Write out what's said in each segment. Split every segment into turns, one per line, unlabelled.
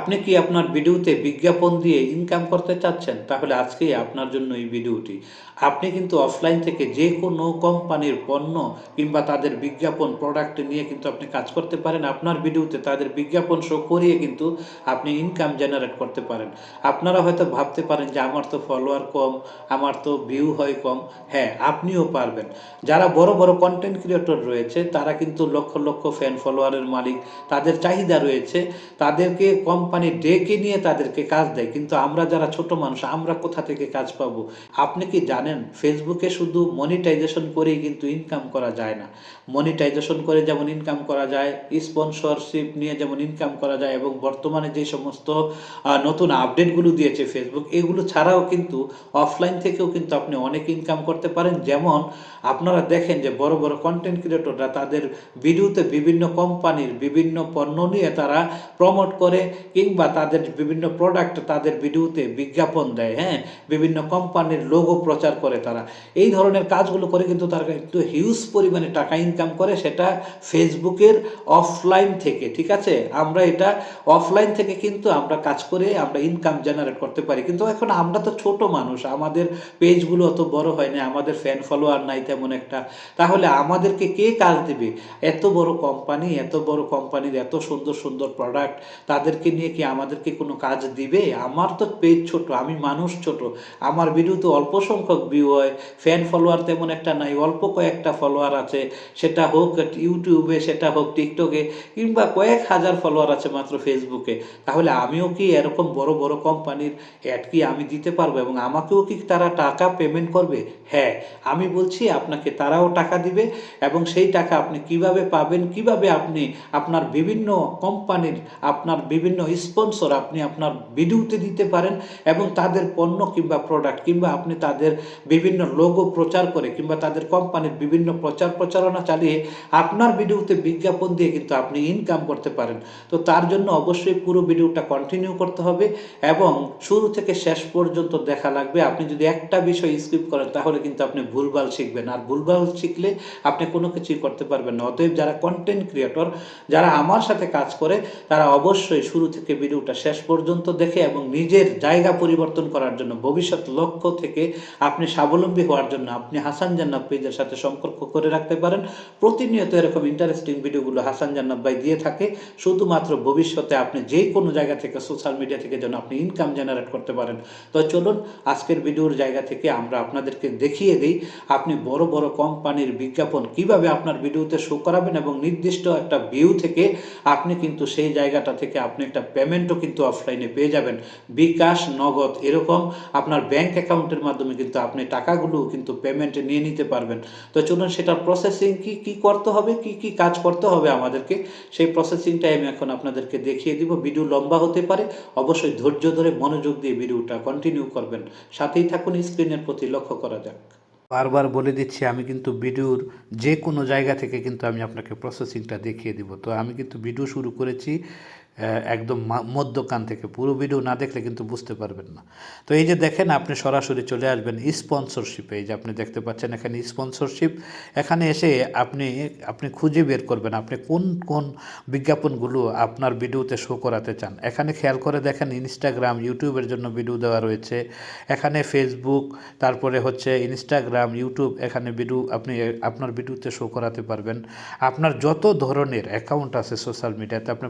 আপনি কি আপনার ভিডিওতে বিজ্ঞাপন দিয়ে ইনকাম করতে চাচ্ছেন? তাহলে আজকেই আপনার জন্য এই ভিডিওটি। আপনি কিন্তু অফলাইন থেকে যে কোনো কোম্পানির পণ্য কিংবা তাদের বিজ্ঞাপন প্রোডাক্ট নিয়ে কিন্তু আপনি কাজ করতে পারেন। আপনার ভিডিওতে তাদের বিজ্ঞাপন শো করিয়ে কিন্তু আপনি ইনকাম জেনারেট করতে পারেন। আপনারা হয়তো ভাবতে পারেন যে আমার তো ফলোয়ার কম, আমার তো ভিউ হয় কম। হ্যাঁ আপনিও পারবেন। যারা বড় বড় কন্টেন্ট ক্রিয়েটর রয়েছে, তারা কিন্তু লক্ষ লক্ষ ফ্যান ফলোয়ারের মালিক। তাদের চাহিদা রয়েছে। তাদেরকে কোম্পানি ডেকে নিয়ে তাদেরকে কাজ দেয়, কিন্তু আমরা যারা ছোট মানুষ, আমরা কোথা থেকে কাজ পাবো? আপনি কি জানেন ফেসবুকে শুধু মনিটাইজেশন করেই কিন্তু ইনকাম করা যায় না। মনিটাইজেশন করে যেমন ইনকাম করা যায় স্পন্সরশিপ নিয়ে যেমন ইনকাম করা যায় এবং বর্তমানে যে সমস্ত নতুন আপডেটগুলো দিয়েছে ফেসবুক এগুলো ছাড়াও কিন্তু অফলাইন থেকেও কিন্তু আপনি অনেক ইনকাম করতে পারেন। যেমন আপনারা দেখেন যে বড় বড় কন্টেন্ট ক্রিয়েটররা তাদের ভিডিওতে বিভিন্ন কোম্পানির বিভিন্ন পণ্য নিয়ে তারা প্রমোট করে কিংবা তাদের বিভিন্ন প্রোডাক্ট তাদের ভিডিওতে বিজ্ঞাপন দেয় হ্যাঁ? বিভিন্ন কোম্পানির লোগো প্রচার করে তারা। এই ধরনের কাজগুলো করে কিন্তু তারা একটু হিউজ পরিমাণে টাকা ইনকাম করে, সেটা ফেসবুকের অফলাইন থেকে, ঠিক আছে? আমরা এটা অফলাইন থেকে কিন্তু আমরা কাজ করে আমরা ইনকাম জেনারেট করতে পারি। কিন্তু এখন আমরা তো ছোট মানুষ, আমাদের পেজগুলো অত বড় হয় না, আমাদের ফ্যান ফলোয়ার নাই তেমন একটা। তাহলে আমাদেরকে কে কাজ দিবে? এত বড় কোম্পানি এত বড় কোম্পানির এত সুন্দর সুন্দর প্রোডাক্ট তাদেরকে নিয়ে কি আমাদেরকে কোনো কাজ দিবে? আমার তো পেজ ছোট, আমি মানুষ ছোট। আমার ভিডিওতে অল্প সংখ্যক ভিউ হয়। ফ্যান ফলোয়ার তেমন একটা নাই, অল্প কয়েকটা ফলোয়ার আছে। সেটা হোক ইউটিউবে সেটা হোক টিকটকে কিংবা কয়েক হাজার ফলোয়ার আছে মাত্র ফেসবুকে তাহলে আমিও কি এরকম বড় বড় কোম্পানির অ্যাড কি আমি দিতে পারব এবং আমাকেও কি তারা টাকা পেমেন্ট করবে? হ্যাঁ আমি বলছি আপনাকে তারাও টাকা দিবে এবং সেই টাকা আপনি কীভাবে পাবেন, কীভাবে আপনি আপনার বিভিন্ন কোম্পানির আপনার বিভিন্ন স্পন্সর আপনি আপনার ভিডিওতে দিতে পারেন এবং তাদের পণ্য কিংবা প্রোডাক্ট কিংবা আপনি তাদের বিভিন্ন লোগো প্রচার করে কিংবা তাদের কোম্পানির বিভিন্ন প্রচার প্রচারণা চালিয়ে আপনার ভিডিওতে বিজ্ঞাপন দিয়ে কিন্তু আপনি ইনকাম করতে পারেন। তো তার জন্য অবশ্যই পুরো ভিডিওটা কন্টিনিউ করতে হবে এবং শুরু থেকে শেষ পর্যন্ত দেখা লাগবে। আপনি যদি একটা বিষয় স্কিপ করেন, তাহলে কিন্তু আপনি ভুলভাল শিখবেন। আর ভুলভাল শিখলে আপনি কোনো কিছুই করতে পারবেন না। অতএব যারা কন্টেন্ট ক্রিয়েটর যারা আমার সাথে কাজ করে, তারা অবশ্যই শুরু থেকে ভিডিওটা শেষ পর্যন্ত দেখে এবং নিজের জায়গা পরিবর্তন করার জন্য ভবিষ্যৎ লক্ষ্য থেকে আপনি স্বাবলম্বী হওয়ার জন্য আপনি হাসান জান্নাত পেজের সাথে সম্পর্ক করে রাখতে পারেন। প্রতিনিয়ত এরকম ইন্টারেস্টিং ভিডিওগুলো হাসান জান্নাত ভাই দিয়ে থাকে। শুধুমাত্র ভবিষ্যতে আপনি যে কোনো জায়গা থেকে সোশ্যাল মিডিয়া থেকে যেন আপনি ইনকাম জেনারেট করতে পারেন। তো চলুন, আজকের ভিডিওর জায়গা থেকে আমরা আপনাদেরকে দেখিয়ে দিই আপনি বড় বড় কোম্পানির বিজ্ঞাপন কীভাবে আপনার ভিডিওতে শো করাবেন এবং নির্দিষ্ট একটা ভিউ থেকে আপনি কিন্তু সেই জায়গাটা থেকে আপনি একটা পেমেন্টও কিন্তু অফলাইনে পেয়ে যাবেন। বিকাশ, নগদ এরকম আপনার ব্যাংক অ্যাকাউন্টের মাধ্যমে কিন্তু আপনি টাকাগুলো কিন্তু পেমেন্টে নিয়ে নিতে পারবেন। তো চলুন সেটার প্রসেসিং কি কি করতে হবে, কি কি কাজ করতে হবে আমাদেরকে, সেই প্রসেসিংটাই আমি এখন আপনাদেরকে দেখিয়ে দিব। ভিডিও লম্বা হতে পারে, অবশ্যই ধৈর্য ধরে মনোযোগ দিয়ে ভিডিওটা কন্টিনিউ করবেন। সাথেই থাকুন স্ক্রিনের প্রতি লক্ষ্য করা যাক। বারবার বলে দিচ্ছি, আমি কিন্তু ভিডিওর যে কোনো জায়গা থেকে কিন্তু আমি আপনাকে প্রসেসিংটা দেখিয়ে দিব। তো আমি কিন্তু ভিডিও শুরু করেছি একদম মধ্যকান থেকে। পুরো ভিডিও না দেখলে কিন্তু বুঝতে পারবেন না। তো এই যে দেখেন, আপনি সরাসরি চলে আসবেন স্পন্সরশিপে এই যে আপনি দেখতে পাচ্ছেন এখানে স্পন্সরশিপ এখানে এসে আপনি আপনি খুঁজে বের করবেন আপনি কোন কোন বিজ্ঞাপনগুলো আপনার ভিডিওতে শো করাতে চান। এখানে খেয়াল করে দেখেন ইনস্টাগ্রাম ইউটিউবের জন্য ভিডিও দেওয়া রয়েছে। এখানে ফেসবুক তারপরে হচ্ছে ইনস্টাগ্রাম ইউটিউব এখানে ভিডিও আপনি, আপনার ভিডিওতে শো করাতে পারবেন। আপনার যত ধরনের অ্যাকাউন্ট আছে সোশ্যাল মিডিয়াতে আপনি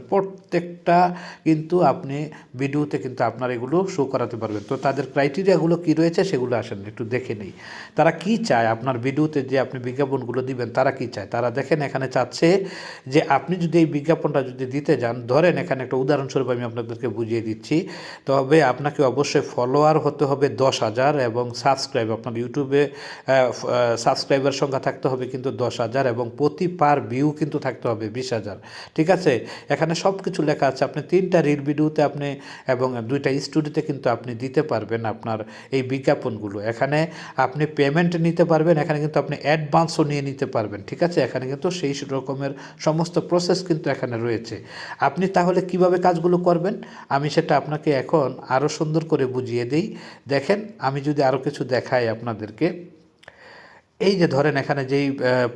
প্রত্যেকটা কিন্তু আপনি ভিডিওতে কিন্তু আপনার এগুলো শো করাতে পারবেন। তো তাদের ক্রাইটেরিয়াগুলো কি রয়েছে সেগুলো আসেন, একটু দেখে নেই। তারা কি চায়? আপনার ভিডিওতে যে আপনি বিজ্ঞাপনগুলো দিবেন, তারা কি চায়? তারা দেখেন এখানে চাচ্ছে যে আপনি যদি এই বিজ্ঞাপনটা যদি দিতে যান, ধরেন এখানে একটা উদাহরণস্বরূপ আমি আপনাদেরকে বুঝিয়ে দিচ্ছি, তবে আপনাকে অবশ্যই ফলোয়ার হতে হবে দশ হাজার এবং সাবস্ক্রাইব আপনার ইউটিউবে সাবস্ক্রাইবার সংখ্যা থাকতে হবে কিন্তু দশ হাজার এবং প্রতি পার ভিউ কিন্তু থাকতে হবে বিশ হাজার। ঠিক আছে? এখানে সব কিছু লেখা আছে, আপনি তিনটা রিল ভিডিওতে আপনি এবং দুইটা স্টুডিওতে কিন্তু আপনি দিতে পারবেন আপনার এই বিজ্ঞাপনগুলো। এখানে আপনি পেমেন্ট নিতে পারবেন, এখানে কিন্তু আপনি অ্যাডভান্সও নিয়ে নিতে পারবেন, ঠিক আছে? এখানে কিন্তু সেই রকমের সমস্ত প্রসেস কিন্তু এখানে রয়েছে। আপনি তাহলে কীভাবে কাজগুলো করবেন? আমি সেটা আপনাকে এখন আরও সুন্দর করে বুঝিয়ে দিই। দেখেন, আমি যদি আরও কিছু দেখাই আপনাদেরকে। এই যে ধরেন এখানে যেই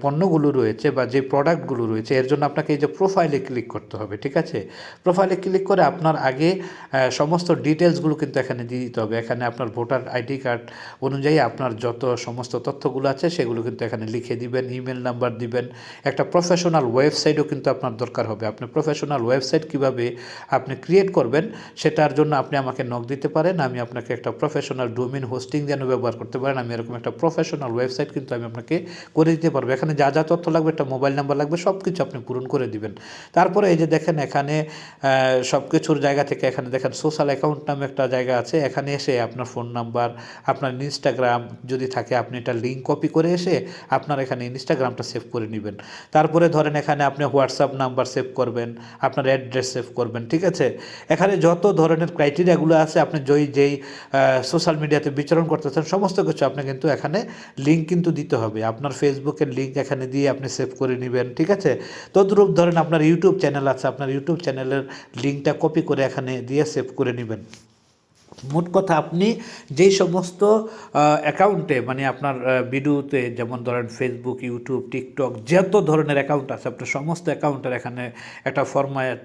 পণ্যগুলো রয়েছে বা যে প্রোডাক্টগুলো রয়েছে, এর জন্য আপনাকে এই যে প্রোফাইলে ক্লিক করতে হবে, ঠিক আছে? প্রোফাইলে ক্লিক করে আপনার আগে সমস্ত ডিটেলসগুলো কিন্তু এখানে দিয়ে দিতে হবে। এখানে আপনার ভোটার আইডি কার্ড অনুযায়ী আপনার যত সমস্ত তথ্যগুলো আছে, সেগুলো কিন্তু এখানে লিখে দিবেন ইমেল নাম্বার দিবেন। একটা প্রফেশনাল ওয়েবসাইটও কিন্তু আপনার দরকার হবে। আপনি প্রফেশনাল ওয়েবসাইট কীভাবে আপনি ক্রিয়েট করবেন, সেটার জন্য আপনি আমাকে নক দিতে পারেন। আমি আপনাকে একটা প্রফেশনাল ডোমিন হোস্টিং যেন ব্যবহার করতে পারেন। আমি এরকম একটা প্রফেশনাল ওয়েবসাইট কিন্তু আমি আপনাকে করে দিতে পারব। এখানে যা যা তথ্য লাগবে, একটা মোবাইল নাম্বার লাগবে সব কিছু আপনি পূরণ করে দিবেন। তারপরে এই যে দেখেন এখানে সব কিছুর জায়গা থেকে এখানে দেখেন সোশ্যাল অ্যাকাউন্ট নামে একটা জায়গা আছে। এখানে এসে আপনার ফোন নাম্বার আপনার ইনস্টাগ্রাম যদি থাকে, আপনি এটা লিঙ্ক কপি করে এসে আপনার এখানে ইনস্টাগ্রামটা সেভ করে নেবেন। তারপরে ধরেন এখানে আপনি হোয়াটসঅ্যাপ নাম্বার সেভ করবেন, আপনার অ্যাড্রেস সেভ করবেন, ঠিক আছে? এখানে যত ধরনের ক্রাইটেরিয়াগুলো আছে, আপনি যেই যেই সোশ্যাল মিডিয়াতে বিচরণ করতেছেন, সমস্ত কিছু আপনি কিন্তু এখানে লিঙ্ক কিন্তু দিতে হবে। আপনার ফেসবুকের লিঙ্ক এখানে দিয়ে আপনি সেভ করে নেবেন, ঠিক আছে? তদ্রূপ ধরেন আপনার ইউটিউব চ্যানেল আছে, আপনার ইউটিউব চ্যানেলের লিঙ্কটা কপি করে এখানে দিয়ে সেভ করে নেবেন। মোট কথা আপনি যেই সমস্ত অ্যাকাউন্টে মানে আপনার ভিডিওতে যেমন ধরেন ফেসবুক ইউটিউব টিকটক যত ধরনের অ্যাকাউন্ট আছে, আপনার সমস্ত অ্যাকাউন্টের এখানে একটা ফরম্যাট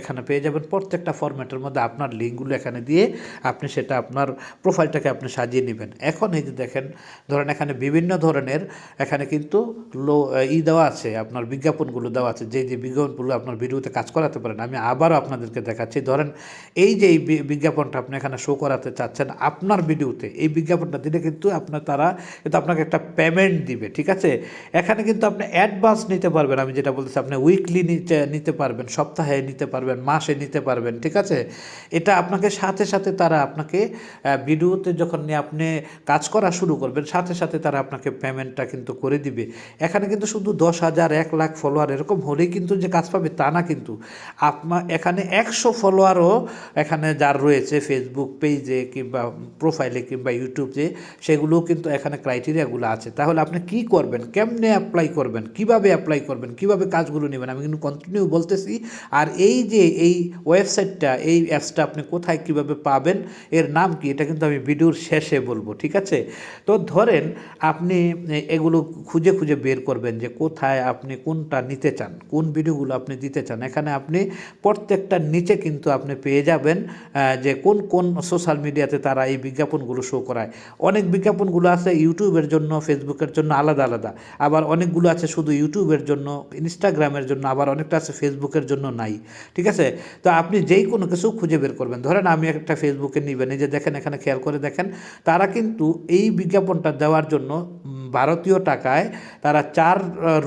এখানে পেয়ে যাবেন। প্রত্যেকটা ফরম্যাটের মধ্যে আপনার লিঙ্কগুলো এখানে দিয়ে আপনি সেটা আপনার প্রোফাইলটাকে আপনি সাজিয়ে নেবেন। এখন এই যে দেখেন, ধরেন এখানে বিভিন্ন ধরনের এখানে কিন্তু লো ই দেওয়া আছে, আপনার বিজ্ঞাপনগুলো দেওয়া আছে। যে যে বিজ্ঞাপনগুলো আপনার ভিডিওতে কাজ করাতে পারেন, আমি আবারও আপনাদেরকে দেখাচ্ছি। ধরেন এই যে এই বিজ্ঞাপনটা আপনি এখানে শো করাতে চাচ্ছেন আপনার ভিডিওতে, এই বিজ্ঞাপনটা দিলে কিন্তু আপনার তারা কিন্তু আপনাকে একটা পেমেন্ট দিবে, ঠিক আছে? এখানে কিন্তু আপনি অ্যাডভান্স নিতে পারবেন, আমি যেটা বলতেছি, আপনি উইকলি নিতে নিতে পারবেন, সপ্তাহে নিতে পারবেন, মাসে নিতে পারবেন, ঠিক আছে? এটা আপনাকে সাথে সাথে তারা আপনাকে ভিডিওতে যখন নিয়ে আপনি কাজ করা শুরু করবেন, সাথে সাথে তারা আপনাকে পেমেন্টটা কিন্তু করে দিবে। এখানে কিন্তু শুধু দশ হাজার, এক লাখ ফলোয়ার এরকম হলেই কিন্তু যে কাজ পাবে তা না কিন্তু। আপনার এখানে একশো ফলোয়ারও এখানে যার রয়েছে ফেসবুক পেজে কিংবা প্রোফাইলে কিংবা ইউটিউবে সেগুলোও কিন্তু এখানে ক্রাইটেরিয়াগুলো আছে। তাহলে আপনি কি করবেন? কেমনে অ্যাপ্লাই করবেন? কীভাবে অ্যাপ্লাই করবেন? কীভাবে কাজগুলো নেবেন? আমি কিন্তু কন্টিনিউ বলতেছি। আর এই যে এই ওয়েবসাইটটা এই অ্যাপসটা আপনি কোথায় কীভাবে পাবেন? এর নাম কি? এটা কিন্তু আমি ভিডিওর শেষে বলব, ঠিক আছে? তো ধরেন আপনি এগুলো খুঁজে খুঁজে বের করবেন যে কোথায় আপনি কোনটা নিতে চান, কোন ভিডিওগুলো আপনি দিতে চান। এখানে আপনি প্রত্যেকটার নিচে কিন্তু আপনি পেয়ে যাবেন যে কোন কোন সোশ্যাল মিডিয়াতে তারা এই বিজ্ঞাপনগুলো শো করায়। অনেক বিজ্ঞাপনগুলো আছে ইউটিউবের জন্য ফেসবুকের জন্য আলাদা আলাদা। আবার অনেকগুলো আছে শুধু ইউটিউবের জন্য ইনস্টাগ্রামের জন্য, আবার অনেকটা আছে ফেসবুকের জন্য নাই। ঠিক আছে? তো আপনি যেই কোনো কিছু খুঁজে বের করবেন। ধরেন আমি একটা ফেসবুকে নিবেন, এই যে দেখেন, এখানে খেয়াল করে দেখেন, তারা কিন্তু এই বিজ্ঞাপনটা দেওয়ার জন্য ভারতীয় টাকায় তারা চার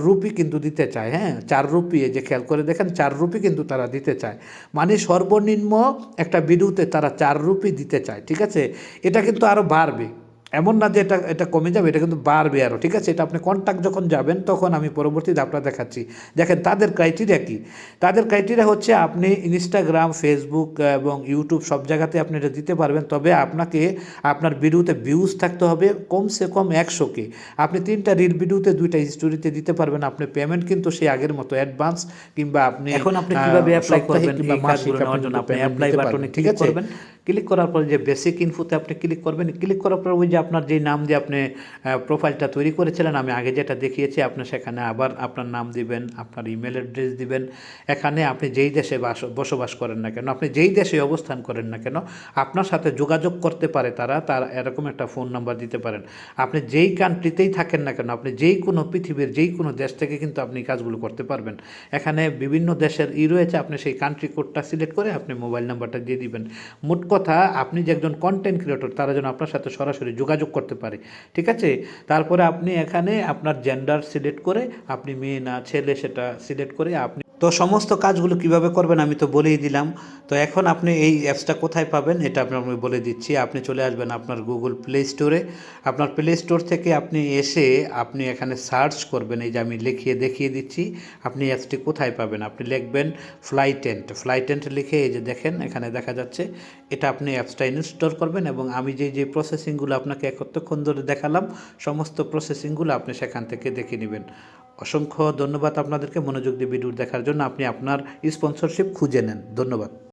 রুপি কিন্তু দিতে চায় হ্যাঁ? চার রুপি যে খেয়াল করে দেখেন, চার রুপি কিন্তু তারা দিতে চায়। মানে সর্বনিম্ন একটা বিদ্যুতে তারা চার রুপি দিতে চায়, ঠিক আছে? এটা কিন্তু আরও বাড়বে। এমন না যে এটা এটা কমে যাবে এটা কিন্তু বাড়বে আরও ঠিক আছে? এটা আপনি কন্ট্যাক্ট যখন যাবেন তখন আমি পরবর্তীতে আপনার দেখাচ্ছি। দেখেন তাদের ক্রাইটেরিয়া কি? তাদের ক্রাইটেরিয়া হচ্ছে আপনি ইনস্টাগ্রাম ফেসবুক এবং ইউটিউব সব জায়গাতে আপনি এটা দিতে পারবেন। তবে আপনাকে আপনার ভিডিওতে ভিউজ থাকতে হবে কমসে কম একশোকে। আপনি তিনটা রিল ভিডিওতে দুইটা স্টোরিতে দিতে পারবেন। আপনি পেমেন্ট কিন্তু সেই আগের মতো অ্যাডভান্স কিংবা আপনি
এখন আপনি কীভাবে অ্যাপ্লাই করবেন
কিংবা মাসিক আপনি
অ্যাপ্লাই বাটনে
ঠিক আছে? ক্লিক করার পরে যে বেসিক ইনফোতে আপনি ক্লিক করবেন ক্লিক করার পর ওই যে আপনার যে নাম দিয়ে আপনি প্রোফাইলটা তৈরি করেছিলেন, আমি আগে যেটা দেখিয়েছি, আপনি সেখানে আবার আপনার নাম দিবেন, আপনার ইমেল অ্যাড্রেস দিবেন। এখানে আপনি যেই দেশে বাস, বসবাস করেন না কেন, আপনি যেই দেশে অবস্থান করেন না কেন, আপনার সাথে যোগাযোগ করতে পারে তারা, তার এরকম একটা ফোন নাম্বার দিতে পারেন। আপনি যেই কান্ট্রিতেই থাকেন না কেন, আপনি যেই কোনো পৃথিবীর যেই কোনো দেশ থেকে কিন্তু আপনি কাজগুলো করতে পারবেন। এখানে বিভিন্ন দেশের ই রয়েছে, আপনি সেই কান্ট্রি কোডটা সিলেক্ট করে আপনি মোবাইল নাম্বারটা দিয়ে দিবেন। মোট কথা, আপনি যে একজন কন্টেন্ট ক্রিয়েটর তারা যেন আপনার সাথে সরাসরি যোগাযোগ করতে পারে, ঠিক আছে? তারপরে আপনি এখানে আপনার জেন্ডার সিলেক্ট করে, আপনি মেয়ে না, ছেলে সেটা সিলেক্ট করে আপনি তো সমস্ত কাজগুলো কীভাবে করবেন আমি তো বলেই দিলাম। তো এখন আপনি এই অ্যাপসটা কোথায় পাবেন এটা আপনি আমি বলে দিচ্ছি। আপনি চলে আসবেন আপনার গুগল প্লে স্টোরে আপনার প্লে স্টোর থেকে আপনি এসে আপনি এখানে সার্চ করবেন। এই যে আমি লিখিয়ে দেখিয়ে দিচ্ছি, আপনি অ্যাপসটি কোথায় পাবেন? আপনি লিখবেন ফ্লাইটেন্ট ফ্লাইটেন্ট লিখে এই যে দেখেন, এখানে দেখা যাচ্ছে, এটা আপনি অ্যাপসটা ইনস্টল করবেন এবং আমি যে যে প্রসেসিংগুলো আপনাকে একত্রক্ষণ ধরে দেখালাম, সমস্ত প্রসেসিংগুলো আপনি সেখান থেকে দেখে নেবেন। অসংখ্য ধন্যবাদ আপনাদেরকে মনোযোগ দিয়ে ভিডিও দেখার জন্য। আপনি আপনার স্পন্সরশিপ খুঁজে নেন। ধন্যবাদ।